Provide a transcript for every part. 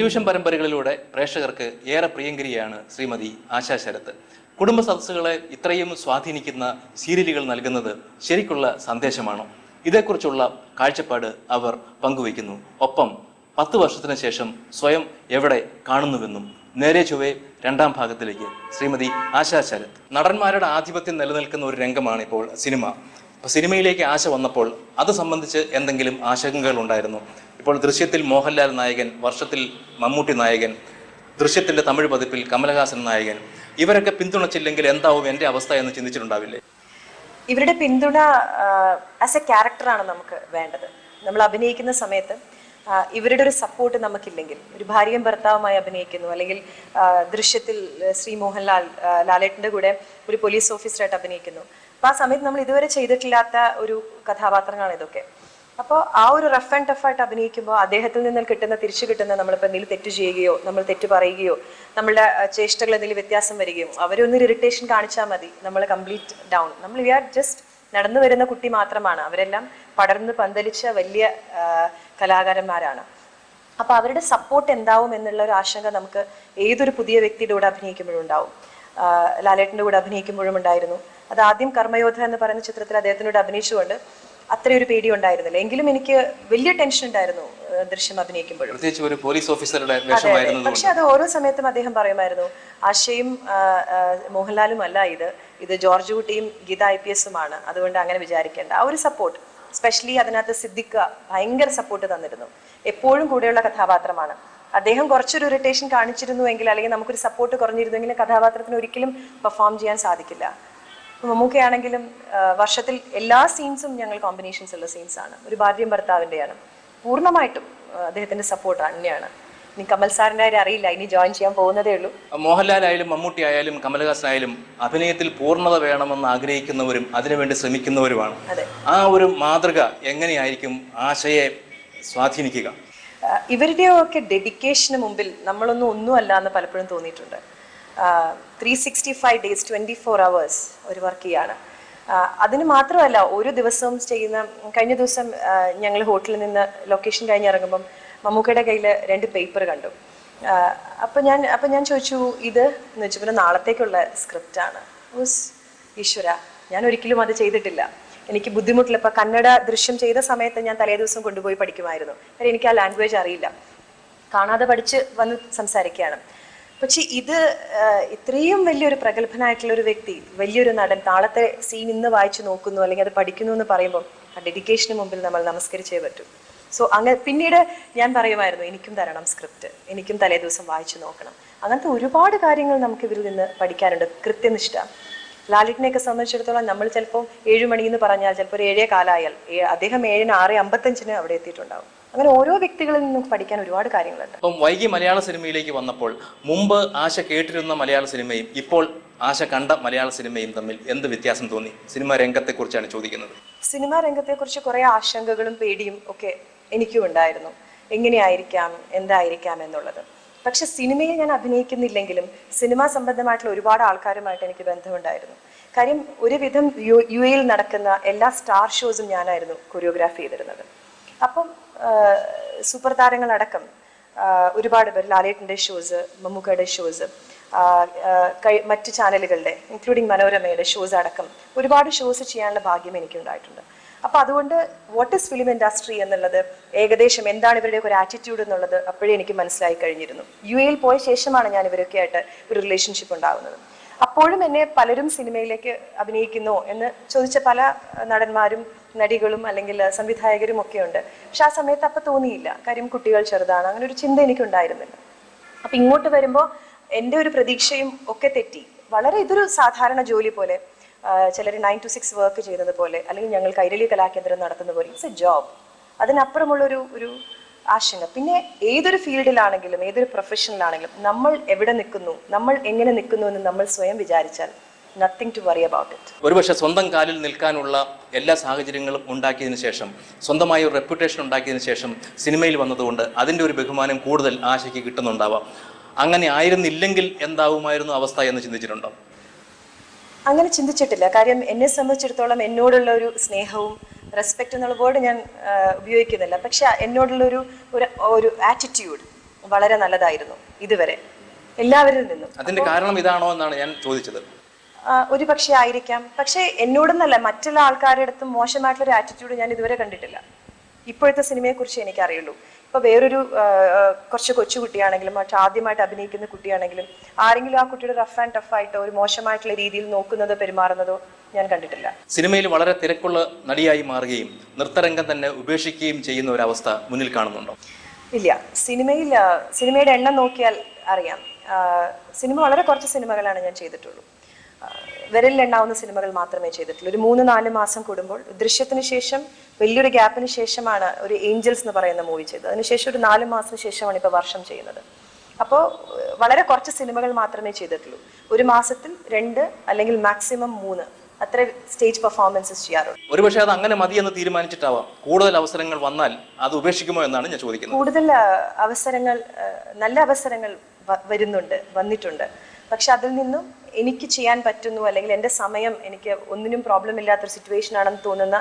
Television പരമ്പരകളിലൂടെ പ്രേക്ഷകർക്ക് ഏറെ പ്രിയങ്കരിയാണ് ശ്രീമതി ആശാ ശരത്ത് കുടുംബ സദസ്സുകളെ ഇത്രയും സ്വാധീനിക്കുന്ന സീരിയലുകൾ നൽകുന്നത് ശരിക്കുള്ള സന്ദേശമാണോ? ഇതേക്കുറിച്ചുള്ള കാഴ്ചപ്പാട് അവർ പങ്കുവയ്ക്കുന്നു. ഒപ്പം പത്ത് വർഷത്തിന് ശേഷം സ്വയം എവിടെ കാണുന്നുവെന്നും നേരെ ചൊവ്വേ രണ്ടാം ഭാഗത്തിലേക്ക് ശ്രീമതി ആശാ ശരത്. നടന്മാരുടെ ആധിപത്യം നിലനിൽക്കുന്ന ഒരു രംഗമാണ് ഇപ്പോൾ സിനിമ. സിനിമയിലേക്ക് ആശ വന്നപ്പോൾ അത് സംബന്ധിച്ച് എന്തെങ്കിലും ആശങ്കകൾ ഉണ്ടായിരുന്നു. ഇപ്പോൾ ദൃശ്യത്തിൽ മോഹൻലാൽ നായകൻ വർഷത്തിൽ മമ്മൂട്ടി നായകൻ ദൃശ്യത്തിന്റെ തമിഴ് പതിപ്പിൽ കമലഹാസൻ നായകൻ ഇവരൊക്കെ പിന്തുണച്ചില്ലെങ്കിൽ എന്താവും എന്റെ അവസ്ഥ എന്ന് ചിന്തിച്ചിട്ടുണ്ടാവില്ലേ? ഇവരുടെ പിന്തുണ ആസ് എ ക്യാരക്ടറാണ് നമുക്ക് വേണ്ടത്. നമ്മൾ അഭിനയിക്കുന്ന സമയത്ത് ഇവരുടെ ഒരു സപ്പോർട്ട് നമുക്കില്ലെങ്കിൽ ഒരു ഭാര്യയും ഭർത്താവുമായി അഭിനയിക്കുന്നു അല്ലെങ്കിൽ ദൃശ്യത്തിൽ ശ്രീ മോഹൻലാൽ ലാലേട്ടിന്റെ കൂടെ ഒരു പോലീസ് ഓഫീസറായിട്ട് അഭിനയിക്കുന്നു. അപ്പൊ ആ സമയത്ത് നമ്മൾ ഇതുവരെ ചെയ്തിട്ടില്ലാത്ത ഒരു കഥാപാത്രങ്ങളാണ് ഇതൊക്കെ. അപ്പോൾ ആ ഒരു റഫ് ആൻഡ് ടഫ് ആയിട്ട് അഭിനയിക്കുമ്പോൾ അദ്ദേഹത്തിൽ നിന്ന് കിട്ടുന്ന തിരിച്ചു കിട്ടുന്ന നമ്മളിപ്പോൾ എന്തെങ്കിലും തെറ്റ് ചെയ്യുകയോ നമ്മൾ തെറ്റ് പറയുകയോ നമ്മളുടെ ചേഷ്ടകൾ എന്തെങ്കിലും വ്യത്യാസം വരികയും അവരൊന്നൊരു ഇറിറ്റേഷൻ കാണിച്ചാൽ മതി. നമ്മൾ കംപ്ലീറ്റ് ഡൗൺ നമ്മൾ വി ആർ ജസ്റ്റ് നടന്നു വരുന്ന കുട്ടി മാത്രമാണ്. അവരെല്ലാം പടർന്ന് പന്തലിച്ച വലിയ കലാകാരന്മാരാണ്. അപ്പോൾ അവരുടെ സപ്പോർട്ട് എന്താവും എന്നുള്ള ഒരു ആശങ്ക നമുക്ക് ഏതൊരു പുതിയ വ്യക്തിയുടെ കൂടെ അഭിനയിക്കുമ്പോഴും ഉണ്ടാവും. ലാലേട്ടന്റെ കൂടെ അഭിനയിക്കുമ്പോഴും ഉണ്ടായിരുന്നു. അത് ആദ്യം കർമ്മയോധ എന്ന് പറയുന്ന ചിത്രത്തിൽ അദ്ദേഹത്തിനോട് അഭിനയിച്ചുകൊണ്ട് അത്രയൊരു പേടി ഉണ്ടായിരുന്നില്ല എങ്കിലും എനിക്ക് വലിയ ടെൻഷൻ ഉണ്ടായിരുന്നു ദൃശ്യം അഭിനയിക്കുമ്പോഴും. പ്രത്യേകിച്ച് ഒരു പോലീസ് ഓഫീസറുടെ. പക്ഷെ അത് ഓരോ സമയത്തും അദ്ദേഹം പറയുമായിരുന്നു ആശയും മോഹൻലാലും അല്ല ഇത്. ഇത് ജോർജ് കുട്ടിയും ഗീത ഐ പി എസുമാണ്. അതുകൊണ്ട് അങ്ങനെ വിചാരിക്കേണ്ട. ആ ഒരു സപ്പോർട്ട് സ്പെഷ്യലി അതിനകത്ത് സിദ്ദിഖ ഭയങ്കര സപ്പോർട്ട് തന്നിരുന്നു. എപ്പോഴും കൂടെയുള്ള കഥാപാത്രമാണ്. അദ്ദേഹം കുറച്ചൊരു ഇറിറ്റേഷൻ കാണിച്ചിരുന്നുവെങ്കിൽ അല്ലെങ്കിൽ നമുക്കൊരു സപ്പോർട്ട് കുറഞ്ഞിരുന്നെങ്കിൽ കഥാപാത്രത്തിന് ഒരിക്കലും പെർഫോം ചെയ്യാൻ സാധിക്കില്ല. മമ്മൂക്കയാണെങ്കിലും വർഷത്തിൽ എല്ലാ സീൻസും ഞങ്ങൾ കോമ്പിനേഷൻസ് ഉള്ള സീൻസ് ആണ്. ഒരു ഭാര്യയും ഭർത്താവിന്റെയാണ് പൂർണമായിട്ടും അദ്ദേഹത്തിന്റെ സപ്പോർട്ട് തന്നെയാണ് ഇനി കമൽ സാറിന്റെ കാര്യം അറിയില്ല. ഇനി ജോയിൻ ചെയ്യാൻ പോകുന്നതേ ഉള്ളൂ. മോഹൻലാൽ ആയാലും മമ്മൂട്ടി ആയാലും കമലഹാസൻ ആയാലും അഭിനയത്തിൽ പൂർണത വേണമെന്ന് ആഗ്രഹിക്കുന്നവരും അതിനുവേണ്ടി ശ്രമിക്കുന്നവരുമാണ്. അതെ. ആ ഒരു മാതൃക എങ്ങനെയായിരിക്കും ആശയെ സ്വാധീനിക്കുക? ഇവരുടെയൊക്കെ ഡെഡിക്കേഷന് മുമ്പിൽ നമ്മളൊന്നും ഒന്നുമല്ല എന്ന് പലപ്പോഴും തോന്നിയിട്ടുണ്ട്. Three sixty five days twenty four hours ഒരു വർക്ക് ചെയ്യാണ്. അതിന് മാത്രമല്ല ഓരോ ദിവസവും ചെയ്യുന്ന കഴിഞ്ഞ ദിവസം ഞങ്ങൾ ഹോട്ടലിൽ നിന്ന് ലൊക്കേഷൻ കഴിഞ്ഞ് ഇറങ്ങുമ്പം മമ്മൂക്കയുടെ കയ്യിൽ രണ്ട് പേപ്പർ കണ്ടു. അപ്പം ഞാൻ അപ്പം ഞാൻ ചോദിച്ചു ഇത്? എന്ന് വെച്ചപ്പോൾ നാളത്തേക്കുള്ള സ്ക്രിപ്റ്റാണ് ഓസ് ഈശ്വര ഞാൻ ഒരിക്കലും അത് ചെയ്തിട്ടില്ല. എനിക്ക് ബുദ്ധിമുട്ടില്ല. ഇപ്പം കന്നഡ ദൃശ്യം ചെയ്ത സമയത്ത് ഞാൻ തലേ ദിവസം കൊണ്ടുപോയി പഠിക്കുമായിരുന്നു. കാര്യം എനിക്ക് ആ ലാംഗ്വേജ് അറിയില്ല. കാണാതെ പഠിച്ച് വന്ന് സംസാരിക്കുകയാണ്. പക്ഷെ ഇത് ഇത്രയും വലിയൊരു പ്രഗത്ഭനായിട്ടുള്ള ഒരു വ്യക്തി വലിയൊരു നടൻ താളത്തെ സീൻ ഇന്ന് വായിച്ചു നോക്കുന്നു അല്ലെങ്കിൽ അത് പഠിക്കുന്നു എന്ന് പറയുമ്പോൾ ആ ഡെഡിക്കേഷന് മുമ്പിൽ നമ്മൾ നമസ്കരിച്ചേ പറ്റൂ. സോ അങ്ങനെ പിന്നീട് ഞാൻ പറയുമായിരുന്നു എനിക്കും തരണം സ്ക്രിപ്റ്റ് എനിക്കും തലേ ദിവസം വായിച്ചു നോക്കണം. അങ്ങനത്തെ ഒരുപാട് കാര്യങ്ങൾ നമുക്ക് ഇതിൽ നിന്ന് പഠിക്കാനുണ്ട്. കൃത്യനിഷ്ഠ. ലാലിറ്റിനെയൊക്കെ സംബന്ധിച്ചിടത്തോളം നമ്മൾ ചിലപ്പോൾ ഏഴ് മണി എന്ന് പറഞ്ഞാൽ ചിലപ്പോൾ ഒരു ഏഴേ കാലായാൽ അദ്ദേഹം ഏഴിന് ആറ് അമ്പത്തഞ്ചിന് അവിടെ എത്തിയിട്ടുണ്ടാവും. അങ്ങനെ ഓരോ വ്യക്തികളിൽ നിന്നും പഠിക്കാൻ ഒരുപാട് കാര്യങ്ങളുണ്ട്. അപ്പം വൈകി മലയാള സിനിമയിലേക്ക് വന്നപ്പോൾ മുമ്പ് ആശ കേട്ടിരുന്ന മലയാള സിനിമയും ഇപ്പോൾ ആശ കണ്ട മലയാള സിനിമയും തമ്മിൽ എന്ത് വ്യത്യാസം തോന്നി? സിനിമ രംഗത്തെക്കുറിച്ചാണ് ചോദിക്കുന്നത്. സിനിമാ രംഗത്തെക്കുറിച്ച് കുറേ ആശങ്കകളും പേടിയും ഒക്കെ എനിക്കും ഉണ്ടായിരുന്നു. എങ്ങനെയായിരിക്കാം എന്തായിരിക്കാം എന്നുള്ളത്. പക്ഷെ സിനിമയിൽ ഞാൻ അഭിനയിക്കുന്നില്ലെങ്കിലും സിനിമാ സംബന്ധമായിട്ടുള്ള ഒരുപാട് ആൾക്കാരുമായിട്ട് എനിക്ക് ബന്ധമുണ്ടായിരുന്നു. കാര്യം ഒരുവിധം യു യു എയിൽ നടക്കുന്ന എല്ലാ സ്റ്റാർ ഷോസും ഞാനായിരുന്നു കൊറിയോഗ്രാഫ് ചെയ്തിരുന്നത്. അപ്പം സൂപ്പർ താരങ്ങളടക്കം ഒരുപാട് പേർ ലാലേട്ടന്റെ ഷോസ് മമ്മൂക്കയുടെ ഷോസ് മറ്റ് ചാനലുകളുടെ ഇൻക്ലൂഡിങ് മനോരമയുടെ ഷോസ് അടക്കം ഒരുപാട് ഷോസ് ചെയ്യാനുള്ള ഭാഗ്യം എനിക്കുണ്ടായിട്ടുണ്ട്. അപ്പോൾ അതുകൊണ്ട് വാട്ട് ഇസ് ഫിലിം ഇൻഡസ്ട്രി എന്നുള്ളത് ഏകദേശം എന്താണ് ഇവരുടെ ഒരു ആറ്റിറ്റ്യൂഡ് എന്നുള്ളത് അപ്പോഴേ എനിക്ക് മനസ്സിലായി കഴിഞ്ഞിരുന്നു. യു എയിൽ പോയ ശേഷമാണ് ഞാൻ ഇവരൊക്കെ ആയിട്ട് ഒരു റിലേഷൻഷിപ്പ് ഉണ്ടാകുന്നത് അപ്പോഴും എന്നെ പലരും സിനിമയിലേക്ക് അഭിനയിക്കുന്നോ എന്ന് ചോദിച്ച പല നടന്മാരും നടികളും അല്ലെങ്കിൽ സംവിധായകരും ഒക്കെ ഉണ്ട് പക്ഷെ ആ സമയത്ത് അപ്പൊ തോന്നിയില്ല. കാര്യം കുട്ടികൾ ചെറുതാണ്. അങ്ങനെ ഒരു ചിന്ത എനിക്ക് ഉണ്ടായിരുന്നില്ല അപ്പൊ ഇങ്ങോട്ട് വരുമ്പോൾ എന്റെ ഒരു പ്രതീക്ഷയും ഒക്കെ തെറ്റി. വളരെ ഇതൊരു സാധാരണ ജോലി പോലെ ചിലർ നയൻ ടു സിക്സ് വർക്ക് ചെയ്യുന്നത് പോലെ അല്ലെങ്കിൽ ഞങ്ങൾ കൈരളി കലാകേന്ദ്രം നടത്തുന്ന പോലെ ഇറ്റ്സ് എ ജോബ് അതിനപ്പുറമുള്ളൊരു ഒരു ആശങ്ക. പിന്നെ ഏതൊരു ഫീൽഡിലാണെങ്കിലും ഏതൊരു പ്രൊഫഷനിലാണെങ്കിലും നമ്മൾ എവിടെ നിൽക്കുന്നു നമ്മൾ എങ്ങനെ നിൽക്കുന്നു എന്ന് നമ്മൾ സ്വയം വിചാരിച്ചാൽ nothing to worry about it ഒരുപക്ഷെ സ്വന്തം കാലിൽ നിൽക്കാനുള്ള എല്ലാ സാഹചര്യങ്ങളും ഉണ്ടാക്കിയതിനു ശേഷം സ്വന്തമായ ഒരു റെപ്യൂട്ടേഷൻ ഉണ്ടാക്കിയതിനു ശേഷം സിനിമയിൽ വന്നതുകൊണ്ട് അതിന്റെ ഒരു ബഹുമാനം കൂടുതൽ ആശയ്ക്ക് കിട്ടുന്നുണ്ടാവാം. അങ്ങനെ ആയിരുന്നില്ലെങ്കിൽ എന്താവുമായിരുന്നു അവസ്ഥ എന്ന് ചിന്തിച്ചിട്ടുണ്ടോ? അങ്ങനെ ചിന്തിച്ചിട്ടില്ല. കാര്യം എന്നെ സംബന്ധിച്ചിടത്തോളം എന്നോടുള്ള ഒരു സ്നേഹവും റെസ്പെക്റ്റ് എന്നുള്ള വേർഡ് ഞാൻ ഉപയോഗിക്കുന്നില്ല. പക്ഷെ എന്നോടുള്ള ഒരു ഒരു ആറ്റിറ്റ്യൂഡ് വളരെ നല്ലതായിരുന്നു ഇതുവരെ. എല്ലാവരിൽ നിന്നും. അതിന്റെ കാരണം ഇതാണോ എന്നാണ് ഞാൻ ചോദിച്ചത്. ഒരു പക്ഷേ ആയിരിക്കാം. പക്ഷേ എന്നോടൊന്നല്ല മറ്റുള്ള ആൾക്കാരുടെ അടുത്തും മോശമായിട്ടുള്ള ഒരു ആറ്റിറ്റ്യൂഡ് ഞാൻ ഇതുവരെ കണ്ടിട്ടില്ല. ഇപ്പോഴത്തെ സിനിമയെ കുറിച്ച് എനിക്കറിയുള്ളൂ. ഇപ്പൊ വേറൊരു കുറച്ച് കൊച്ചുകുട്ടിയാണെങ്കിലും മറ്റു ആദ്യമായിട്ട് അഭിനയിക്കുന്ന കുട്ടിയാണെങ്കിലും ആരെങ്കിലും ആ കുട്ടിയുടെ റഫ് ആൻഡ് ടഫ് ആയിട്ടോ ഒരു മോശമായിട്ടുള്ള രീതിയിൽ നോക്കുന്നതോ പെരുമാറുന്നതോ ഞാൻ കണ്ടിട്ടില്ല. സിനിമയിൽ വളരെ തിരക്കുള്ള നടിയായി മാറുകയും നൃത്തരംഗം തന്നെ ഉപേക്ഷിക്കുകയും ചെയ്യുന്ന ഒരു അവസ്ഥ മുന്നിൽ കാണുന്നുണ്ടോ? ഇല്ല. സിനിമയിൽ സിനിമയുടെ എണ്ണം നോക്കിയാൽ അറിയാം. സിനിമ വളരെ കുറച്ച് സിനിമകളാണ് ഞാൻ ചെയ്തിട്ടുള്ളൂ. വിരലിലെണ്ണാവുന്ന സിനിമകൾ മാത്രമേ ചെയ്തിട്ടുള്ളൂ. ഒരു മൂന്ന് നാല് മാസം കൂടുമ്പോൾ ദൃശ്യത്തിന് ശേഷം വലിയൊരു ഗ്യാപ്പിന് ശേഷമാണ് ഒരു ഏഞ്ചൽസ് എന്ന് പറയുന്ന മൂവി ചെയ്തത്. അതിനുശേഷം ഒരു നാല് മാസത്തിന് ശേഷമാണ് ഇപ്പോൾ വർഷം ചെയ്യുന്നത്. അപ്പോൾ വളരെ കുറച്ച് സിനിമകൾ മാത്രമേ ചെയ്തിട്ടുള്ളൂ. ഒരു മാസത്തിൽ രണ്ട് അല്ലെങ്കിൽ മാക്സിമം മൂന്ന് അത്ര സ്റ്റേജ് പെർഫോമൻസസ് ചെയ്യാറുള്ളൂ. ഒരുപക്ഷെ അത് അങ്ങനെ മതി എന്ന് തീരുമാനിച്ചിട്ടാവാം. കൂടുതൽ അവസരങ്ങൾ വന്നാൽ അത് ഉപേക്ഷിക്കുമോ എന്നാണ് ഞാൻ ചോദിക്കുന്നത്. കൂടുതൽ അവസരങ്ങൾ നല്ല അവസരങ്ങൾ വരുന്നുണ്ട് വന്നിട്ടുണ്ട്. പക്ഷെ അതിൽ നിന്നും എനിക്ക് ചെയ്യാൻ പറ്റുന്നു അല്ലെങ്കിൽ എന്റെ സമയം എനിക്ക് ഒന്നിനും പ്രോബ്ലം ഇല്ലാത്തൊരു സിറ്റുവേഷൻ ആണെന്ന് തോന്നുന്ന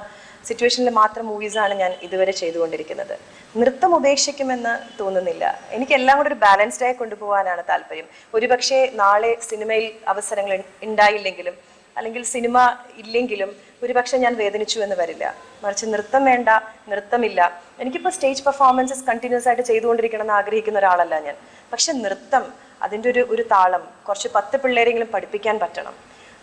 സിറ്റുവേഷനിൽ മാത്രം മൂവീസാണ് ഞാൻ ഇതുവരെ ചെയ്തുകൊണ്ടിരിക്കുന്നത്. നൃത്തം ഉപേക്ഷിക്കുമെന്ന് തോന്നുന്നില്ല. എനിക്ക് എല്ലാം കൂടെ ഒരു ബാലൻസ്ഡ് ആയി കൊണ്ടുപോകാനാണ് താല്പര്യം. ഒരുപക്ഷെ നാളെ സിനിമയിൽ അവസരങ്ങൾ ഉണ്ടായില്ലെങ്കിലും അല്ലെങ്കിൽ സിനിമ ഇല്ലെങ്കിലും ഒരുപക്ഷെ ഞാൻ വേദനിച്ചു എന്ന് വരില്ല. മറിച്ച് നൃത്തം വേണ്ട നൃത്തമില്ല. എനിക്കിപ്പോൾ സ്റ്റേജ് പെർഫോമൻസസ് കണ്ടിന്യൂസ് ആയിട്ട് ചെയ്തുകൊണ്ടിരിക്കണം എന്ന് ആഗ്രഹിക്കുന്ന ഒരാളല്ല ഞാൻ. പക്ഷെ നൃത്തം അതിന്റെ ഒരു ഒരു താളം. കുറച്ച് പത്ത് പിള്ളേരെങ്കിലും പഠിപ്പിക്കാൻ പറ്റണം.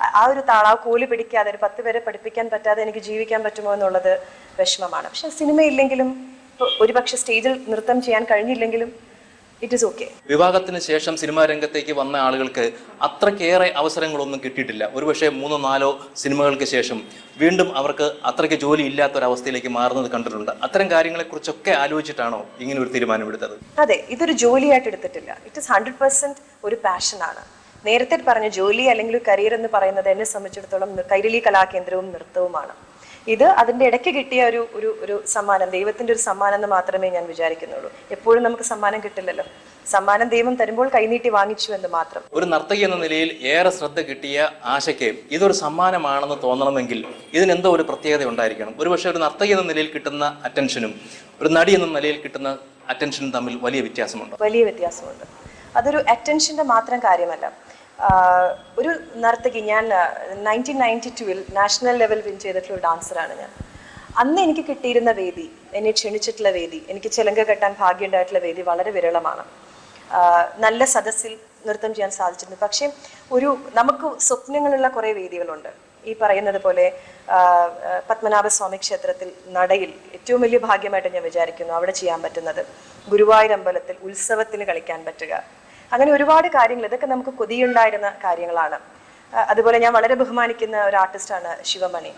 ആ- ഒരു താളം ആ കൂലി പിടിക്കാതെ ഒരു പത്ത് പേരെ പഠിപ്പിക്കാൻ പറ്റാതെ എനിക്ക് ജീവിക്കാൻ പറ്റുമോ എന്നുള്ളത് വിഷമമാണ്. പക്ഷെ സിനിമയില്ലെങ്കിലും ഒരുപക്ഷെ സ്റ്റേജിൽ നൃത്തം ചെയ്യാൻ കഴിഞ്ഞില്ലെങ്കിലും ഇറ്റ് ഇസ് ഓക്കെ വിവാഹത്തിന് ശേഷം സിനിമാ രംഗത്തേക്ക് വന്ന ആളുകൾക്ക് അത്രക്കേറെ അവസരങ്ങളൊന്നും കിട്ടിയിട്ടില്ല. ഒരുപക്ഷെ മൂന്നോ നാലോ സിനിമകൾക്ക് ശേഷം വീണ്ടും അവർക്ക് അത്രയ്ക്ക് ജോലി ഇല്ലാത്ത ഒരു അവസ്ഥയിലേക്ക് മാറുന്നത് കണ്ടിട്ടുണ്ട്. അത്തരം കാര്യങ്ങളെക്കുറിച്ചൊക്കെ ആലോചിച്ചിട്ടാണോ ഇങ്ങനെ ഒരു തീരുമാനമെടുത്തത്? അതെ ഇതൊരു ജോലിയായിട്ട് എടുത്തിട്ടില്ല. ഇറ്റ് ഇസ് ഹൺഡ്രഡ് പെർസെന്റ് ഒരു പാഷനാണ് നേരത്തെ പറഞ്ഞ ജോലി അല്ലെങ്കിൽ കരിയർ എന്ന് പറയുന്നത് എന്നെ സംബന്ധിച്ചിടത്തോളം കൈരളി കലാകേന്ദ്രവും നൃത്തവുമാണ്. ഇത് അതിന്റെ ഇടയ്ക്ക് കിട്ടിയ ഒരു ഒരു ഒരു സമ്മാനം ദൈവത്തിന്റെ ഒരു സമ്മാനം എന്ന് മാത്രമേ ഞാൻ വിചാരിക്കുന്നുള്ളൂ. എപ്പോഴും നമുക്ക് സമ്മാനം കിട്ടില്ലല്ലോ. സമ്മാനം ദൈവം തരുമ്പോൾ കൈനീട്ടി വാങ്ങിച്ചു എന്ന് മാത്രം. ഒരു നർത്തകി എന്ന നിലയിൽ ഏറെ ശ്രദ്ധ കിട്ടിയ ആശയ്ക്ക് ഇതൊരു സമ്മാനമാണെന്ന് തോന്നണമെങ്കിൽ ഇതിനെന്തോ ഒരു പ്രത്യേകത ഉണ്ടായിരിക്കണം. ഒരുപക്ഷെ ഒരു നർത്തകി എന്ന നിലയിൽ കിട്ടുന്ന അറ്റൻഷനും ഒരു നടി എന്ന നിലയിൽ കിട്ടുന്ന അറ്റൻഷനും തമ്മിൽ വലിയ വ്യത്യാസമുണ്ട്. വലിയ വ്യത്യാസമുണ്ട്. അതൊരു അറ്റൻഷന്റെ മാത്രം കാര്യമല്ല. ഒരു നർത്തകി ഞാൻ നയന്റീൻ നയന്റി ടുവിൽ നാഷണൽ ലെവൽ വിൻ ചെയ്തിട്ടുള്ള ഒരു ഡാൻസറാണ് ഞാൻ. അന്ന് എനിക്ക് കിട്ടിയിരുന്ന വേദി എന്നെ ക്ഷണിച്ചിട്ടുള്ള വേദി എനിക്ക് ചിലങ്ക കെട്ടാൻ ഭാഗ്യമുണ്ടായിട്ടുള്ള വേദി വളരെ വിരളമാണ്. നല്ല സദസ്സിൽ നൃത്തം ചെയ്യാൻ സാധിച്ചിട്ടുണ്ട് പക്ഷേ ഒരു നമുക്ക് സ്വപ്നങ്ങളുള്ള കുറേ വേദികളുണ്ട്. ഈ പറയുന്നത് പോലെ പത്മനാഭസ്വാമി ക്ഷേത്രത്തിൽ നടയിൽ ഏറ്റവും വലിയ ഭാഗ്യമായിട്ട് ഞാൻ വിചാരിക്കുന്നു അവിടെ ചെയ്യാൻ പറ്റുന്നത്. ഗുരുവായൂർ അമ്പലത്തിൽ ഉത്സവത്തിന് കളിക്കാൻ പറ്റുക. അങ്ങനെ ഒരുപാട് കാര്യങ്ങൾ ഇതൊക്കെ നമുക്ക് കൊതിയുണ്ടായിരുന്ന കാര്യങ്ങളാണ്. അതുപോലെ ഞാൻ വളരെ ബഹുമാനിക്കുന്ന ഒരു ആർട്ടിസ്റ്റാണ് ശിവമണി.